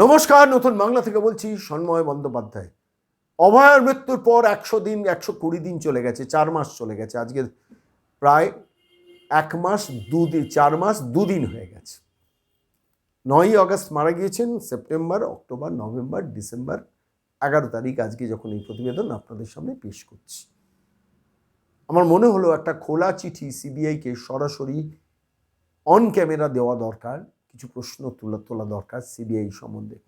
নমস্কার, নতুন বাংলা থেকে বলছি সন্ময় বন্দ্যোপাধ্যায়। অভয়ার মৃত্যুর পর একশো দিন, একশো কুড়ি দিন চলে গেছে, চার মাস চলে গেছে। আজকে প্রায় এক মাস দুদিন চার মাস দুদিন হয়ে গেছে। নয়ই আগস্ট মারা গিয়েছেন, সেপ্টেম্বর, অক্টোবর, নভেম্বর, ডিসেম্বর, এগারো তারিখ আজকে যখন এই প্রতিবেদন আপনাদের সামনে পেশ করছি। আমার মনে হলো একটা খোলা চিঠি, সিবিআইকে সরাসরি অন ক্যামেরা দেওয়া দরকার। কিছু প্রশ্ন তোলা তোলা দরকার সিবিআই সম্বন্ধে।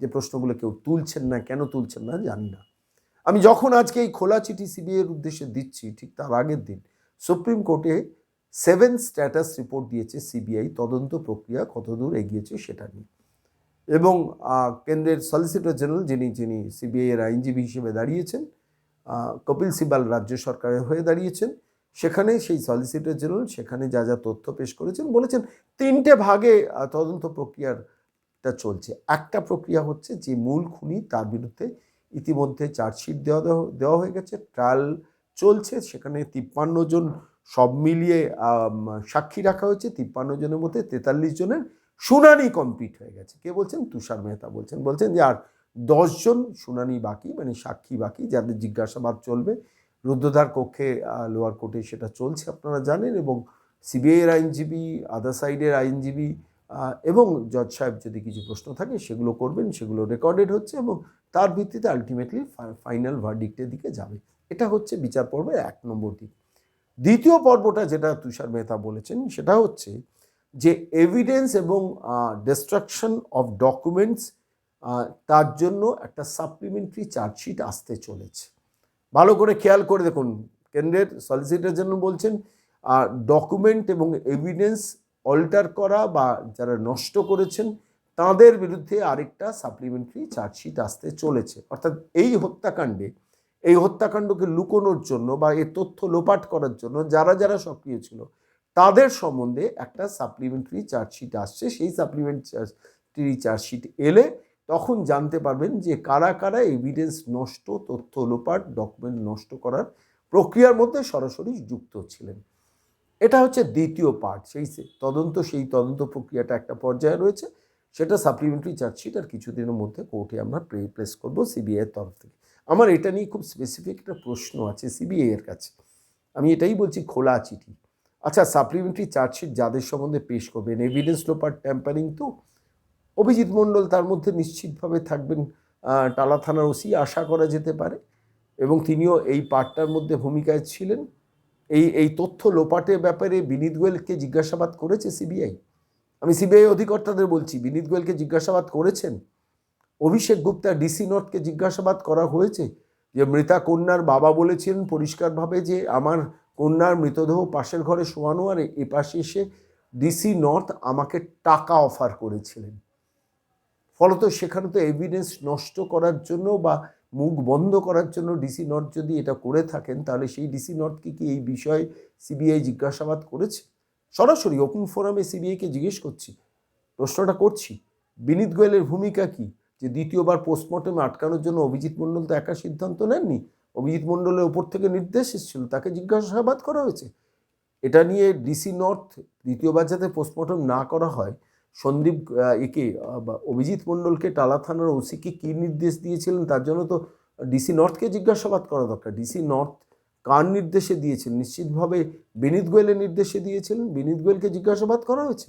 যে প্রশ্নগুলো কেউ তুলছেন না, কেন তুলছেন না, জানি না। আমি যখন আজকে এই খোলা চিঠি সিবিআইয়ের উদ্দেশ্যে দিচ্ছি, ঠিক তার আগের দিন সুপ্রিম কোর্টে সেভেন স্ট্যাটাস রিপোর্ট দিয়েছে সিবিআই, তদন্ত প্রক্রিয়া কতদূর এগিয়েছে সেটা নিয়ে। এবং কেন্দ্রের সলিসিটর জেনারেল যিনি যিনি সিবিআইয়ের আইনজীবী হিসেবে দাঁড়িয়েছেন কপিল সিবাল রাজ্য সরকারের হয়ে দাঁড়িয়েছেন সেখানে সেই সলিসিটর জেনারেল সেখানে যা যা তথ্য পেশ করেছেন, বলেছেন তিনটে ভাগে তদন্ত প্রক্রিয়াটা চলছে। একটা প্রক্রিয়া হচ্ছে যে মূল খুনি তার বিরুদ্ধে ইতিমধ্যে চার্জশিট দেওয়া দেওয়া- দেওয়া হয়ে গেছে ট্রায়াল চলছে, সেখানে তিপ্পান্ন জন সব মিলিয়ে সাক্ষী রাখা হয়েছে, তিপ্পান্ন জনের মধ্যে তেতাল্লিশ জনের শুনানি কমপ্লিট হয়ে গেছে। কে বলছেন? তুষার মেহতা বলছেন। বলছেন যে আর দশজন শুনানি বাকি মানে সাক্ষী বাকি, যাদের জিজ্ঞাসাবাদ চলবে রুদ্রধার কক্ষে লোয়ার কোর্টে সেটা চলছে আপনারা জানেন এবং সিবিআইয়ের আইনজীবী আদার সাইডের আইনজীবী এবং জজ সাহেব যদি কিছু প্রশ্ন থাকে সেগুলো করবেন, সেগুলো রেকর্ডেড হচ্ছে এবং তার ভিত্তিতে আলটিমেটলি ফাইনাল ভার্ডিক্টের দিকে যাবে। এটা হচ্ছে বিচার পর্বের এক নম্বর দিক। দ্বিতীয় পর্বটা যেটা তুষার মেহতা বলেছেন সেটা হচ্ছে যে এভিডেন্স এবং ডিস্ট্রাকশন অফ ডকুমেন্টস তার জন্য একটা সাপ্লিমেন্টারি চার্জশিট আসতে চলেছে। ভালো করে খেয়াল করে দেখুন, কেন্দ্রের সলিসিটর জেনারেল বলছেন ডকুমেন্ট এবং এভিডেন্স অল্টার করা বা যারা নষ্ট করেছেন, তাদের বিরুদ্ধে আরেকটা সাপ্লিমেন্টারি চার্জশিট আসতে চলেছে। অর্থাৎ এই হত্যাকাণ্ডে, এই হত্যাকাণ্ডকে লুকোনোর জন্য বা এই তথ্য লোপাট করার জন্য যারা যারা সক্রিয় ছিল, তাদের সম্বন্ধে একটা সাপ্লিমেন্টারি চার্জশিট আসছে। সেই সাপ্লিমেন্টারি চার্জশিট এলে তখন জানতে পারবেন যে কারা কারা এভিডেন্স নষ্ট, তথ্য লোপাট ডকুমেন্ট নষ্ট করার প্রক্রিয়ার মধ্যে সরাসরি যুক্ত ছিলেন। এটা হচ্ছে দ্বিতীয় পার্ট সেই তদন্ত সেই তদন্ত প্রক্রিয়াটা একটা পর্যায়ে রয়েছে। সেটা সাপ্লিমেন্টারি চার্জশিট আর কিছুদিনের মধ্যে কোর্টে আমরা প্রে প্লেস করব সিবিআইয়ের তরফ থেকে। আমার এটা নিয়ে খুব স্পেসিফিক একটা প্রশ্ন আছে সিবিআইয়ের কাছে। আমি এটাই বলছি খোলা চিঠি। আচ্ছা সাপ্লিমেন্টারি চার্জশিট যাদের সম্বন্ধে পেশ করবেন এভিডেন্স লোপার ট্যাম্পারিং তো অভিজিৎ মণ্ডল তার মধ্যে নিশ্চিতভাবে থাকবেন টালা থানার ওসি আশা করা যেতে পারে। এবং তিনিও এই পার্টটার মধ্যে ভূমিকায় ছিলেন। এই এই তথ্য লোপাটের ব্যাপারে বিনীত গোয়েলকে জিজ্ঞাসাবাদ করেছে সিবিআই। আমি সিবিআই অধিকর্তাদের বলছি, বিনীত গোয়েলকে জিজ্ঞাসাবাদ করেছেন। অভিষেক গুপ্তা ডিসি নর্থকে জিজ্ঞাসাবাদ করা হয়েছে যে, মৃতা কন্যার বাবা বলেছিলেন পরিষ্কারভাবে যে, আমার কন্যার মৃতদেহ পাশের ঘরে শোয়ানো আর এ পাশে এসে ডিসি নর্থ আমাকে টাকা অফার করেছিলেন। ফলত সেখানে তো এভিডেন্স নষ্ট করার জন্য বা মুখ বন্ধ করার জন্য ডিসি নর্থ যদি এটা করে থাকেন, তাহলে সেই ডিসি নর্থকে কি এই বিষয়ে সিবিআই জিজ্ঞাসাবাদ করেছে? সরাসরি ওপেন ফোরামে সিবিআইকে জিজ্ঞেস করছি। প্রশ্নটা করছি, বিনীত গোয়েলের ভূমিকা কি? যে দ্বিতীয়বার পোস্টমর্টমে আটকানোর জন্য অভিজিৎ মণ্ডল তো একা সিদ্ধান্ত নেননি, অভিজিৎ মণ্ডলের ওপর থেকে নির্দেশ এসেছিল, তাকে জিজ্ঞাসাবাদ করা হয়েছে। এটা নিয়ে ডিসি নর্থ দ্বিতীয়বার যাতে পোস্টমর্টম না করা হয় সন্দীপ একে অভিজিৎ মণ্ডলকে টালা থানার ওসিকে কী নির্দেশ দিয়েছিলেন তার জন্য তো ডিসি নর্থকে জিজ্ঞাসাবাদ করা দরকার। ডিসি নর্থ কার নির্দেশে দিয়েছেন? নিশ্চিতভাবে বিনীত গোয়েলের নির্দেশে দিয়েছিলেন বিনীত গোয়েলকে জিজ্ঞাসাবাদ করা হয়েছে?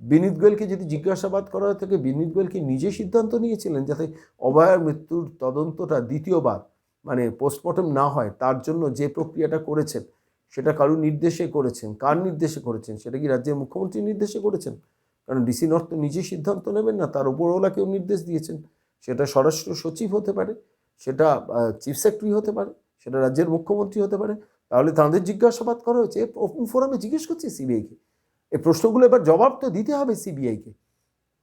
বিনীত গোয়েলকে যদি জিজ্ঞাসাবাদ করা হয় থাকে বিনীত গোয়েল কি নিজে সিদ্ধান্ত নিয়েছিলেন যাতে অভয়ার মৃত্যুর তদন্তটা দ্বিতীয়বার মানে পোস্টমর্টম না হয়, তার জন্য যে প্রক্রিয়াটা করেছেন সেটা কারুর নির্দেশে করেছেন? কার নির্দেশে করেছেন? সেটা কি রাজ্যের মুখ্যমন্ত্রীর নির্দেশে করেছেন? কারণ ডিসি নর্থ তো নিজে সিদ্ধান্ত নেবেন না, তার উপরওয়ালা কেউ নির্দেশ দিয়েছেন। সেটা স্বরাষ্ট্র সচিব হতে পারে, সেটা চিফ সেক্রেটারি হতে পারে, সেটা রাজ্যের মুখ্যমন্ত্রী হতে পারে। তাহলে তাদের জিজ্ঞাসাবাদ করা হয়েছে ওপেন ফোরামে জিজ্ঞেস করছি সিবিআইকে। এই প্রশ্নগুলো এবার জবাব তো দিতে হবে সিবিআইকে।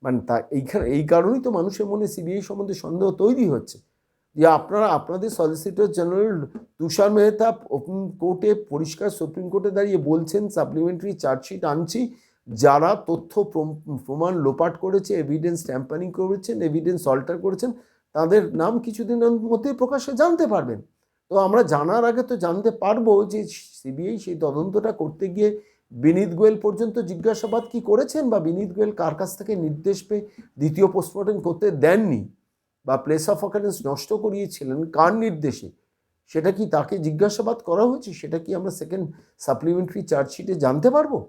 মানে তা, এইখানে, এই কারণেই তো মানুষের মনে সিবিআই সম্বন্ধে সন্দেহ তৈরি হচ্ছে। যে আপনারা, আপনাদের সলিসিটর জেনারেল তুষার মেহতা কোর্টে পরিষ্কার সুপ্রিম কোর্টে দাঁড়িয়ে বলছেন, সাপ্লিমেন্টারি চার্জশিট আনছি যারা তথ্য প্রম- প্রমাণ লোপাট করেছে এভিডেন্স ট্যাম্পারিং করেছেন এভিডেন্স অল্টার করেছেন, তাদের নাম কিছুদিনের মধ্যে প্রকাশ্যে জানতে পারবেন। তো আমরা জানার আগে তো জানতে পারব যে সিবিআই সেই তদন্তটা করতে গিয়ে বিনীত গোয়েল পর্যন্ত জিজ্ঞাসাবাদ কি করেছেন বা বিনীত গোয়েল কার কাছ থেকে নির্দেশ পেয়ে দ্বিতীয় পোস্টমর্টম করতে দেননি বা প্লেস অফ অকারেন্স নষ্ট করিয়েছিলেন, কার নির্দেশে? সেটা কি তাকে জিজ্ঞাসাবাদ করা হয়েছে? সেটা কি আমরা সেকেন্ড সাপ্লিমেন্টারি চার্জশিটে জানতে পারব?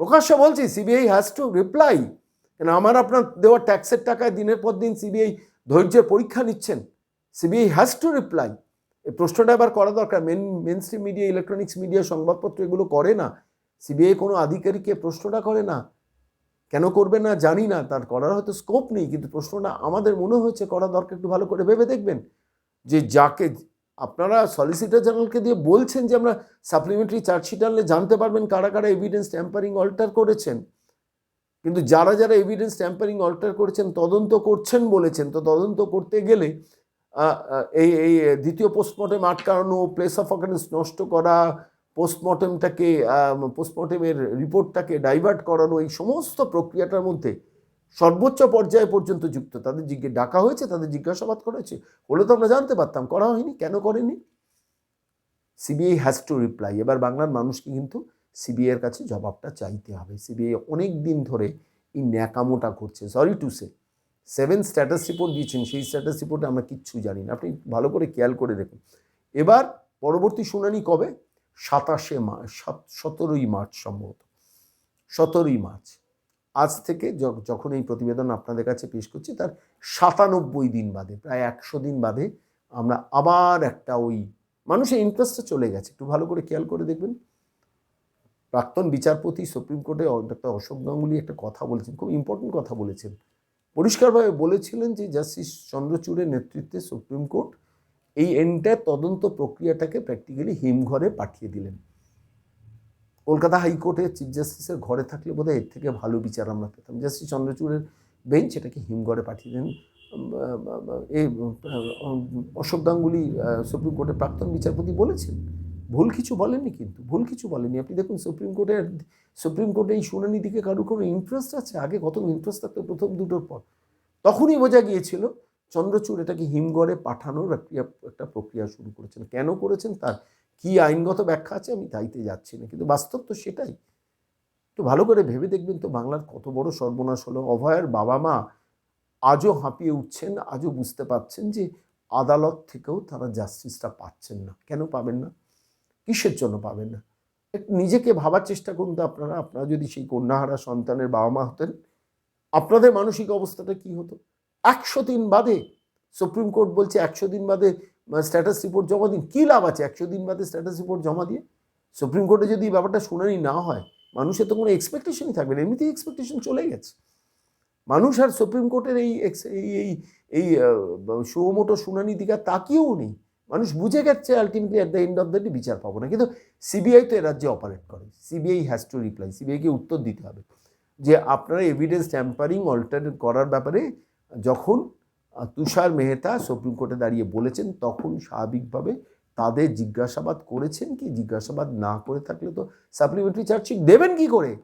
প্রকাশ্য বলছি সিবিআই হ্যাজ টু রিপ্লাই কেন আমার আপনার দেওয়া ট্যাক্সের টাকায় দিনের পর দিন সিবিআই ধৈর্যের পরীক্ষা নিচ্ছেন। সিবিআই হ্যাজ টু রিপ্লাই এই প্রশ্নটা এবার করা দরকার। Main mainstream media electronics media সংবাদপত্র এগুলো করে না। সিবিআই কোনো আধিকারিককে প্রশ্নটা করে না। কেন করবে না জানি না। তার করার হয়তো স্কোপ নেই। কিন্তু প্রশ্নটা আমাদের মনে হয়েছে করা দরকার। একটু ভালো করে ভেবে দেখবেন। যে যাকে আপনারা সলিসিটর জেনারেলকে দিয়ে বলছেন যে আমরা সাপ্লিমেন্টারি চার্জশিট আনলে জানতে পারবেন কারা কারা এভিডেন্স ট্যাম্পারিং অল্টার করেছেন। কিন্তু যারা যারা এভিডেন্স ট্যাম্পারিং অল্টার করেছেন, তদন্ত করছেন বলেছেন, তো তদন্ত করতে গেলে এই এই দ্বিতীয় পোস্টমর্টেম আটকানো প্লেস অফ অকারেন্স নষ্ট করা পোস্টমর্টেমটাকে পোস্টমর্টেমের রিপোর্টটাকে ডাইভার্ট করানো, এই সমস্ত প্রক্রিয়াটার মধ্যে সর্বোচ্চ পর্যায়ে পর্যন্ত যুক্ত। তাদের জিজ্ঞে ডাকা হয়েছে, তাদের জিজ্ঞাসাবাদ করা হয়েছে। হলে তো আমরা জানতে পারতাম, করা হয়নি, কেন করেনি? সিবিআই হ্যাজ টু রিপ্লাই এবার বাংলার মানুষকে কিন্তু সিবিআই এর কাছে জবাবটা চাইতে হবে। সিবিআই অনেক দিন ধরে এই ন্যাকামোটা করছে। Sorry to say seven status report দিয়েছেন। সেই স্ট্যাটাস রিপোর্টে আমরা কিচ্ছু জানি না। আপনি ভালো করে খেয়াল করে দেখুন। এবার পরবর্তী শুনানি কবে? সাতাশে মার্চ সতেরোই মার্চ সম্ভবত। সতেরোই মার্চ। আজ থেকে যখন এই প্রতিবেদন আপনাদের কাছে পেশ করছি, তার সাতানব্বই দিন বাদে, প্রায় একশো দিন বাদে আমরা আবার একটা ওই মানুষের ইন্টারেস্টটা চলে গেছে। একটু ভালো করে খেয়াল করে দেখবেন। প্রাক্তন বিচারপতি, সুপ্রিম কোর্টে ডক্টর অশোক গাঙ্গুলি একটা কথা বলেছেন, খুব ইম্পর্টেন্ট কথা বলেছেন। পরিষ্কারভাবে বলেছিলেন যে জাস্টিস চন্দ্রচূড়ের নেতৃত্বে সুপ্রিম কোর্ট এই এন্টায়ার তদন্ত প্রক্রিয়াটাকে প্র্যাকটিক্যালি হিমঘরে পাঠিয়ে দিলেন। কলকাতা হাইকোর্টে চিফ জাস্টিসের ঘরে থাকলে বোধহয় এর থেকে ভালো বিচার আমরা পেতাম। জাস্টিস চন্দ্রচূড়ের বেঞ্চ এটাকে হিমঘরে পাঠিয়ে দেন। এই অশোক গাঙ্গুলি সুপ্রিম কোর্টের প্রাক্তন বিচারপতি বলেছেন, ভুল কিছু বলেননি কিন্তু, ভুল কিছু বলেনি আপনি দেখুন, সুপ্রিম কোর্টের, সুপ্রিম কোর্টে এই শুনানি দিকে কারোর কোনো ইন্টারেস্ট আছে? আগে কত ইন্টারেস্ট থাকতো প্রথম দুটোর পর। তখনই বোঝা গিয়েছিল চন্দ্রচূড় এটাকে হিমঘরে পাঠানোর একটা একটা প্রক্রিয়া শুরু করেছেন। কেন করেছেন? তার কি আইনগত ব্যাখ্যা আছে আমি তাইতে যাচ্ছি না। কিন্তু বাস্তব তো সেটাই। তো ভালো করে ভেবে দেখবেন তো বাংলার কত বড় সর্বনাশ হলো। অভয়ের বাবা মা আজও হাঁপিয়ে উঠছেন, আজও বুঝতে পারছেন যে আদালত থেকেও তারা জাস্টিসটা পাচ্ছেন না। কেন পাবেন না? কিসের জন্য পাবেন না? নিজেকে ভাবার চেষ্টা করুন তো আপনারা। আপনারা যদি সেই কন্যাহারা সন্তানের বাবা মা হতেন, আপনাদের মানসিক অবস্থাটা কি হতো? একশো দিন বাদে সুপ্রিম কোর্ট বলছে একশো দিন বাদে স্ট্যাটাস রিপোর্ট জমা দিন, কী লাভ আছে? একশো দিন বাদে স্ট্যাটাস রিপোর্ট জমা দিয়ে? সুপ্রিম কোর্টে যদি ব্যাপারটা শুনানি না হয়, মানুষের তো কোনো এক্সপেকটেশনই থাকবে না, এমনিতেই এক্সপেকটেশন চলে গেছে। মানুষ আর সুপ্রিম কোর্টের এই এই এই সুমোটো শুনানি দিকে তাকিয়েও নেই। মানুষ বুঝে গেছে ultimately at the end of the day বিচার পাবো না। কিন্তু সিবিআই তো এ রাজ্যে অপারেট করে। সিবিআই হ্যাজ টু রিপ্লাই সিবিআইকে উত্তর দিতে হবে যে আপনারা এভিডেন্স ট্যাম্পারিং অল্টার করার ব্যাপারে যখন তুষার মেহতা সুপ্রিম কোর্টে দাঁড়িয়ে বলেছেন, তখন স্বাভাবিকভাবে তাদের জিজ্ঞাসাবাদ করেছেন কি? জিজ্ঞাসাবাদ না করে থাকলে তো সাপ্লিমেন্টারি চার্জশিট দেবেন কি করে?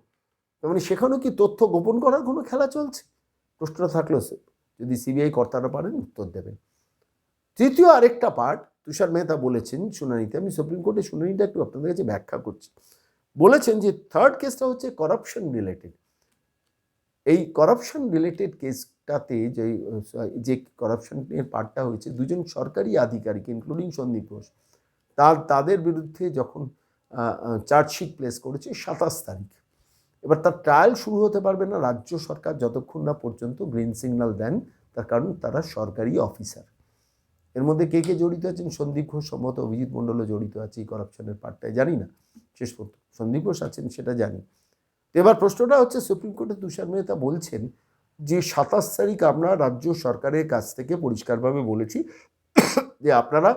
মানে সেখানেও কি তথ্য গোপন করার কোনো খেলা চলছে? প্রশ্নটা থাকল সে- যদি সিবিআই কর্তারা পারেন, উত্তর দেবেন। তৃতীয় আরেকটা পার্ট তুষার মেহতা বলেছেন, শুনানিতে, আমি সুপ্রিম কোর্টের শুনানিটা একটু আপনাদের কাছে ব্যাখ্যা করছি। বলেছেন যে থার্ড কেসটা হচ্ছে করাপশন রিলেটেড এই করাপশন রিলেটেড কেসটাতে যে যে করাপশনের পার্টটা হয়েছে, দুজন সরকারি আধিকারিক ইনক্লুডিং সন্দীপ ঘোষ, তার, তাদের বিরুদ্ধে যখন চার্জশিট প্লেস করেছে সাতাশ তারিখ। এবার তার ট্রায়াল শুরু হতে পারবে না, রাজ্য সরকার যতক্ষণ না পর্যন্ত গ্রিন সিগন্যাল দেন, তার কারণ তারা সরকারি অফিসার এর মধ্যে কে কে জড়িত আছেন? সন্দীপ ঘোষ, সম্ভবত অভিজিৎ মণ্ডলও জড়িত আছে এই করাপশনের পার্টটায়, জানি না। শেষ পর্যন্ত সন্দীপ ঘোষ আছেন সেটা জানি। এবার প্রশ্নটা হচ্ছে সুপ্রিম কোর্টে তুষার মেহতা বলছেন যে, সাতাশ তারিখ আমরা রাজ্য সরকারের কাছ থেকে পরিষ্কারভাবে বলেছি যে, আপনারা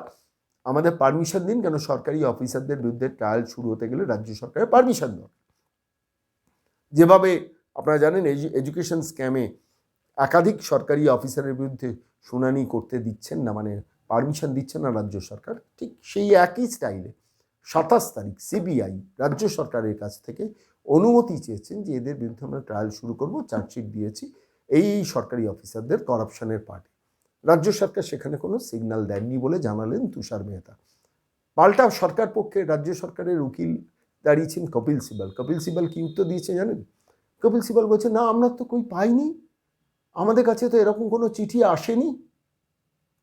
আমাদের পারমিশন দিন কেন সরকারি অফিসারদের বিরুদ্ধে ট্রায়াল শুরু হতে গেলে রাজ্য সরকারের পারমিশন দরকার। যেভাবে আপনারা জানেন এডুকেশন স্ক্যামে একাধিক সরকারি অফিসারের বিরুদ্ধে শুনানি করতে দিচ্ছেন না মানে পারমিশন দিচ্ছেন না রাজ্য সরকার। ঠিক সেই একই স্টাইলে সাতাশ তারিখ সিবিআই রাজ্য সরকারের কাছ থেকে অনুমতি চেয়েছেন যে এদের বিরুদ্ধে আমরা ট্রায়াল শুরু করব চার্জশিট দিয়েছি, এই সরকারি অফিসারদের করাপশনের পার্টে রাজ্য সরকার সেখানে কোনো সিগন্যাল দেননি বলে জানালেন তুষার মেহতা। পাল্টা সরকার পক্ষে রাজ্য সরকারের উকিল দাঁড়িয়েছেন কপিল সিবাল। কপিল সিবাল কি উত্তর দিয়েছে জানেন? কপিল সিবাল বলছে, না, আমরা তো কই পাইনি। আমাদের কাছে তো এরকম কোনো চিঠি আসেনি।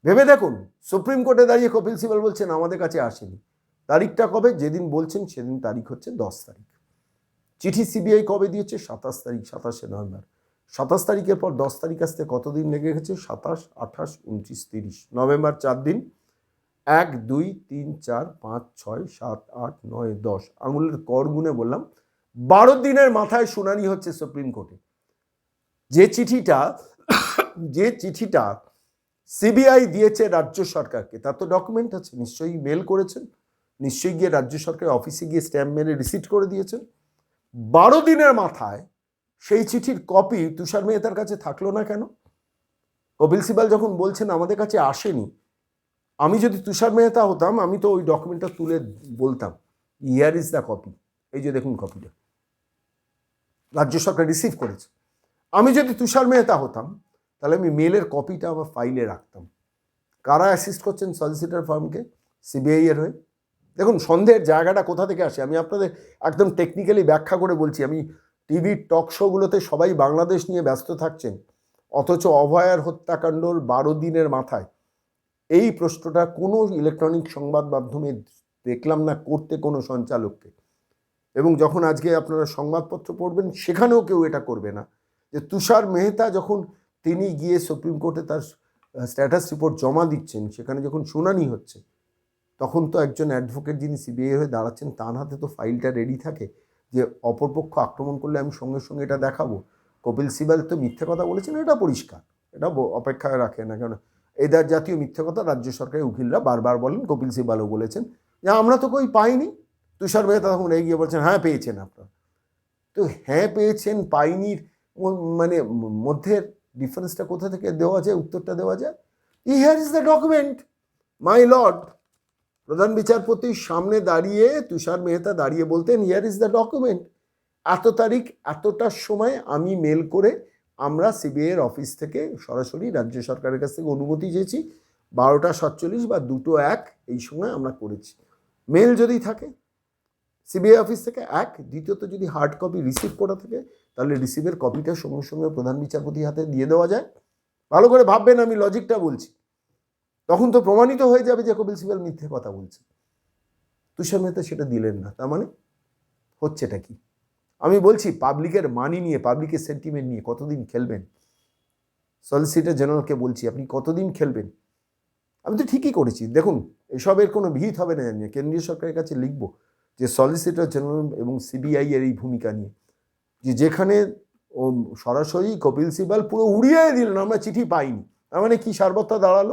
ভেবে দেখুন, সুপ্রিম কোর্টে দাঁড়িয়ে কপিল সিবাল বলছেন, আমাদের কাছে আসেনি। তারিখটা কবে? যেদিন বলছেন, সেদিন তারিখ হচ্ছে দশ তারিখ। চিঠি সিবিআই কবে দিয়েছে? সাতাশ তারিখ, সাতাশে নভেম্বর। সাতাশ তারিখের পর দশ তারিখ আসতে কতদিন লেগে গেছে? সাতাশ, আঠাশ, উনত্রিশ, তিরিশ। নভেম্বর চার দিন। এক, দুই, তিন, চার, পাঁচ, ছয়, সাত, আট, নয়, দশ। আঙুলের কর গুনে বললাম, বারো দিনের মাথায় শুনানি হচ্ছে সুপ্রিম কোর্টে। যে চিঠিটা যে চিঠিটা সিবিআই দিয়েছে রাজ্য সরকারকে, তার তো ডকুমেন্ট আছে, নিশ্চয়ই মেল করেছেন। নিশ্চয়ই গিয়ে রাজ্য সরকারের অফিসে গিয়ে স্ট্যাম্প মেরে রিসিট করে দিয়েছেন। বারো দিনের মাথায় সেই চিঠির কপি তুষার মেহতার কাছে থাকল না কেন? কপিল সিবাল যখন বলছেন, আমাদের কাছে আসেনি। আমি যদি তুষার মেহতা হতাম, আমি তো ওই ডকুমেন্টটা তুলে বলতাম ইয়ার ইজ দ্য কপি এই যে দেখুন কপিটা রাজ্য সরকার রিসিভ করেছে। আমি যদি তুষার মেহতা হতাম, তাহলে আমি মেলের কপিটা আমার ফাইলে রাখতাম। কারা অ্যাসিস্ট করছেন সলিসিটার ফার্মকে সিবিআই এর হয়ে। দেখুন সন্দেহের জায়গাটা কোথা থেকে আসে? আমি আপনাদের একদম টেকনিক্যালি ব্যাখ্যা করে বলছি। আমি টিভির টক শোগুলোতে সবাই বাংলাদেশ নিয়ে ব্যস্ত থাকছেন। অথচ অভয়ার হত্যাকাণ্ডর বারো দিনের মাথায়। এই প্রশ্নটা কোনো ইলেকট্রনিক সংবাদ মাধ্যমে দেখলাম না, করতে কোনো সঞ্চালককে। এবং যখন আজকে আপনারা সংবাদপত্র পড়বেন, সেখানেও কেউ এটা করবে না। যে তুষার মেহতা যখন তিনি গিয়ে সুপ্রিম কোর্টে তার স্ট্যাটাস রিপোর্ট জমা দিচ্ছেন, সেখানে যখন শুনানি হচ্ছে তখন তো একজন অ্যাডভোকেট যিনি সিবিআই হয়ে দাঁড়াচ্ছেন, তার হাতে তো ফাইলটা রেডি থাকে যে অপরপক্ষ আক্রমণ করলে আমি সঙ্গে সঙ্গে এটা দেখাবো। কপিল সিবাল তো মিথ্যে কথা বলেছেন, এটা পরিষ্কার। এটা অপেক্ষায় রাখে না কেন? এদের জাতীয় মিথ্যে কথা রাজ্য সরকারের উকিলরা বারবার বলেন, কপিল সিবালও বলেছেন। যে আমরা তো কই পাইনি। তুষার মেহতা তখন এগিয়ে বলছেন হ্যাঁ পেয়েছেন আপনারা। তো হ্যাঁ পেয়েছেন পাইনির মানে মধ্যের ডিফারেন্সটা কোথা থেকে দেওয়া যায়, উত্তরটা দেওয়া যায়? Here is the document my lord প্রধান বিচারপতির সামনে দাঁড়িয়ে, তুষার মেহতা দাঁড়িয়ে বলতেন হিয়ার ইজ দ্য ডকুমেন্ট এত তারিখ এতটার সময় আমি মেল করে আমরা সিবিআইয়ের অফিস থেকে সরাসরি রাজ্য সরকারের কাছ থেকে অনুমতি চেয়েছি। বারোটা সাতচল্লিশ বা দুটো এক এই সময় আমরা করেছি। মেল যদি থাকে সিবিআই অফিস থেকে এক। দ্বিতীয়ত, যদি হার্ড কপি রিসিভ করা থাকে, তাহলে রিসিভের কপিটা সঙ্গে সঙ্গে প্রধান বিচারপতির হাতে দিয়ে দেওয়া যায়। ভালো করে ভাববেন, আমি লজিকটা বলছি। তখন তো প্রমাণিত হয়ে যাবে যে কপিল সিবাল মিথ্যে কথা বলছে। তুষার মেহতা সেটা দিলেন না, তার মানে হচ্ছেটা কি? আমি বলছি পাবলিকের মানি নিয়ে পাবলিকের সেন্টিমেন্ট নিয়ে কতদিন খেলবেন? সলিসিটার জেনারেলকে বলছি, আপনি কতদিন খেলবেন? আমি তো ঠিকই করেছি। দেখুন, এসবের কোনো ভিত হবে না জানি। কেন্দ্রীয় সরকারের কাছে লিখব যে সলিসিটর জেনারেল এবং সিবিআই এর এই ভূমিকা নিয়ে। যে যেখানে ও সরাসরি কপিল সিবাল পুরো উড়িয়ে দিলেন, আমরা চিঠি পাইনি। তার মানে কি সার্বত্তা দাঁড়াল?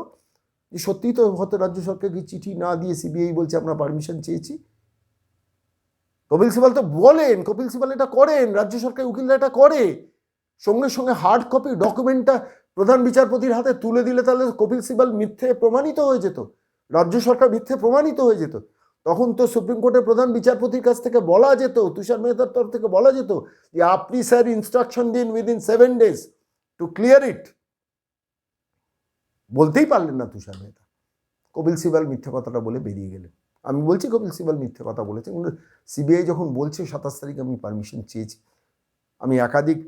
যে সত্যিই তো হয়তো রাজ্য সরকারকে চিঠি না দিয়ে সিবিআই বলছে আমরা পারমিশন চেয়েছি। কপিল সিবাল তো বলেন, কপিল সিবাল এটা করেন, রাজ্য সরকার উকিলরা এটা করে। সঙ্গে সঙ্গে হার্ড কপি ডকুমেন্টটা প্রধান বিচারপতির হাতে তুলে দিলে তাহলে কপিল সিবাল মিথ্যে প্রমাণিত হয়ে যেত, রাজ্য সরকার মিথ্যে প্রমাণিত হয়ে যেত। তখন তো সুপ্রিম কোর্টের প্রধান বিচারপতির কাছ থেকে বলা যেত, তুষার মেহতার তরফ থেকে বলা যেত যে, আপনি স্যার ইনস্ট্রাকশন দিন within seven days to clear it বলতেই পারলেন না তুষার মেহতা। কপিল সিবাল মিথ্যে কথাটা বলে বেরিয়ে গেলেন। আমি বলছি কপিল সিবাল মিথ্যে কথা বলেছে সিবিআই যখন বলছে সাতাশ তারিখ আমি পারমিশন চেয়েছি। আমি একাধিক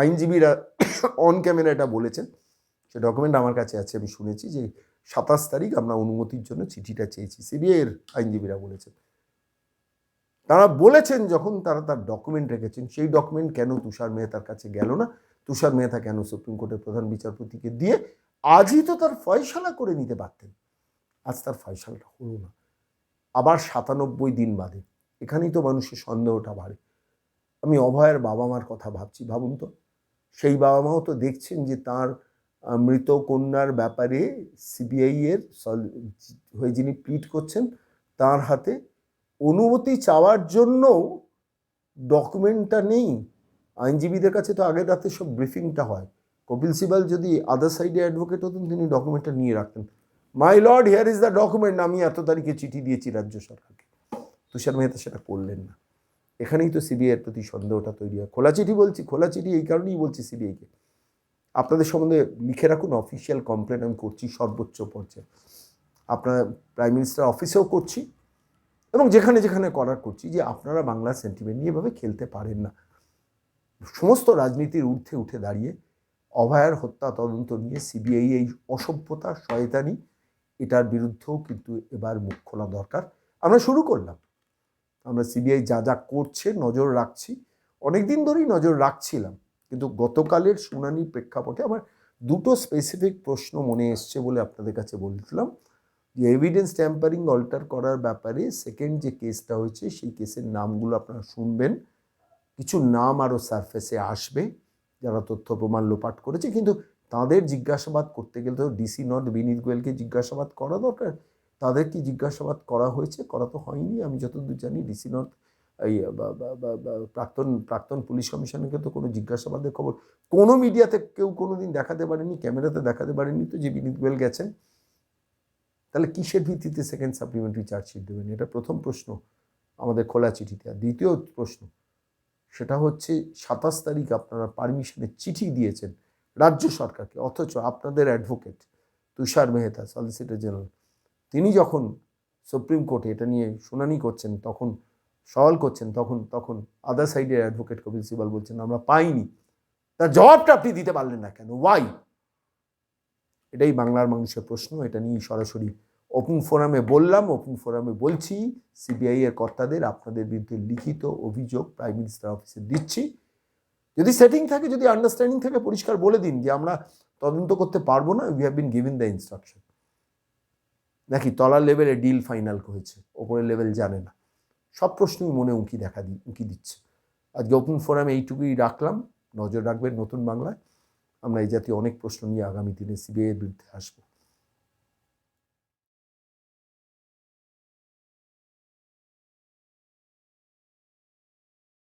আইনজীবীরা অন ক্যামেরা এটা বলেছেন। সে ডকুমেন্ট আমার কাছে আছে, আমি শুনেছি যে সাতাশ তারিখ আমরা অনুমতির জন্য চিঠিটা চেয়েছি সিবিআইয়ের আইনজীবীরা বলেছেন। তারা বলেছেন যখন তারা তার ডকুমেন্ট রেখেছেন, সেই ডকুমেন্ট কেন তুষার মেহতার কাছে গেল না? তুষার মেহতা কেন সুপ্রিম কোর্টের প্রধান বিচারপতিকে দিয়ে আজই তো তার ফয়সালা করে নিতে পারতেন। আজ তার ফয়সালাটা হলো না। আবার সাতানব্বই দিন বাদে এখানেই তো মানুষের সন্দেহটা বাড়ে। আমি অভয়ের বাবা মার কথা ভাবছি, ভাবুন তো। সেই বাবা মাও তো দেখছেন যে তার মৃত কন্যার ব্যাপারে সিবিআই এর হয়ে যিনি প্লিট করছেন, তার হাতে অনুমতি চাওয়ার জন্য ডকুমেন্টটা নেই। আইনজীবীদের কাছে তো আগের রাতে সব ব্রিফিংটা হয়। কপিল সিবাল যদি আদার সাইডে অ্যাডভোকেট হতেন, তিনি ডকুমেন্টটা নিয়ে রাখতেন। My lord here is the document আমি এত তারিখে চিঠি দিয়েছি রাজ্য সরকারকে। তুষার মেহতা সেটা করলেন না। এখানেই তো সিবিআইয়ের প্রতি সন্দেহটা তৈরি হয়। খোলা চিঠি বলছি, খোলা চিঠি এই কারণেই বলছি সিবিআইকে আপনাদের সম্বন্ধে লিখে রাখুন অফিসিয়াল কমপ্লেন আমি করছি সর্বোচ্চ পর্যায়ে। আপনার প্রাইম মিনিস্টার অফিসেও করছি, এবং যেখানে যেখানে করার করছি যে আপনারা বাংলার সেন্টিমেন্ট নিয়ে এভাবে খেলতে পারেন না। সমস্ত রাজনীতির ঊর্ধ্বে উঠে দাঁড়িয়ে অভয়ার হত্যা তদন্ত নিয়ে সিবিআই এই অসভ্যতা, শয়তানি, এটার বিরুদ্ধেও কিন্তু এবার মুখ খোলা দরকার। আমরা শুরু করলাম। আমরা সিবিআই যা যা করছে নজর রাখছি। অনেক দিন ধরেই নজর রাখছিলাম, কিন্তু গতকালের শুনানি প্রেক্ষাপটে আমার দুটো স্পেসিফিক প্রশ্ন মনে এসছে বলে আপনাদের কাছে বলছিলাম। যে এভিডেন্স ট্যাম্পারিং অল্টার করার ব্যাপারে সেকেন্ড যে কেসটা হয়েছে, সেই কেসের নামগুলো আপনারা শুনবেন। কিছু নাম আরও সারফেসে আসবে। যারা তথ্য প্রমাণ লোপাট করেছে, কিন্তু তাদের জিজ্ঞাসাবাদ করতে গেলে তো ডিসি নট বিনীত গোয়েলকে জিজ্ঞাসাবাদ করা দরকার। তাদের কি জিজ্ঞাসাবাদ করা হয়েছে? করা তো হয়নি। আমি যতদূর জানি ডিসি নর্থ এই প্রাক্তন প্রাক্তন পুলিশ কমিশনারকে তো কোনো জিজ্ঞাসাবাদের খবর কোনো মিডিয়াতে কেউ কোনো দিন দেখাতে পারেনি, ক্যামেরাতে দেখাতে পারেনি তো যে বিনীত গোয়েল গেছেন। তাহলে কিসের ভিত্তিতে সেকেন্ড সাপ্লিমেন্টারি চার্জশিট দেবেন? এটা প্রথম প্রশ্ন আমাদের খোলা চিঠিতে। আর দ্বিতীয় প্রশ্ন সেটা হচ্ছে সাতাশ তারিখ আপনারা পারমিশনের চিঠি দিয়েছেন রাজ্য সরকারকে, অথচ আপনাদের advocate Tushar Mehta solicitor general তিনি যখন সুপ্রিম কোর্টে এটা নিয়ে শুনানি করছেন, তখন, সওয়াল করছেন, তখন তখন আদার সাইডের অ্যাডভোকেট কপিল সিবাল বলছেন, আমরা পাইনি। তার জবাবটা আপনি দিতে পারলেন না কেন? ওয়াই এটাই বাংলার মানুষের প্রশ্ন, এটা নিয়ে সরাসরি ওপেন ফোরামে বললাম ওপেন ফোরামে বলছি সিবিআই এর কর্তাদের আপনাদের বিরুদ্ধে লিখিত অভিযোগ প্রাইম মিনিস্টার অফিসে দিচ্ছি। যদি সেটিং থাকে, যদি আন্ডারস্ট্যান্ডিং থাকে, পরিষ্কার বলে দিন যে আমরা তদন্ত করতে পারব না we have been given the instruction নাকি তলার লেভেলে ডিল ফাইনাল হয়েছে, ওপরের লেভেল জানে না। সব প্রশ্নই মনে উঁকি দেখা দি, উঁকি দিচ্ছে। আজকে ওপেন ফোরামে এইটুকুই রাখলাম। নজর রাখবেন নতুন বাংলায়। আমরা এই জাতীয় অনেক প্রশ্ন নিয়ে আগামী দিনে সিবিআইয়ের বিরুদ্ধে আসব।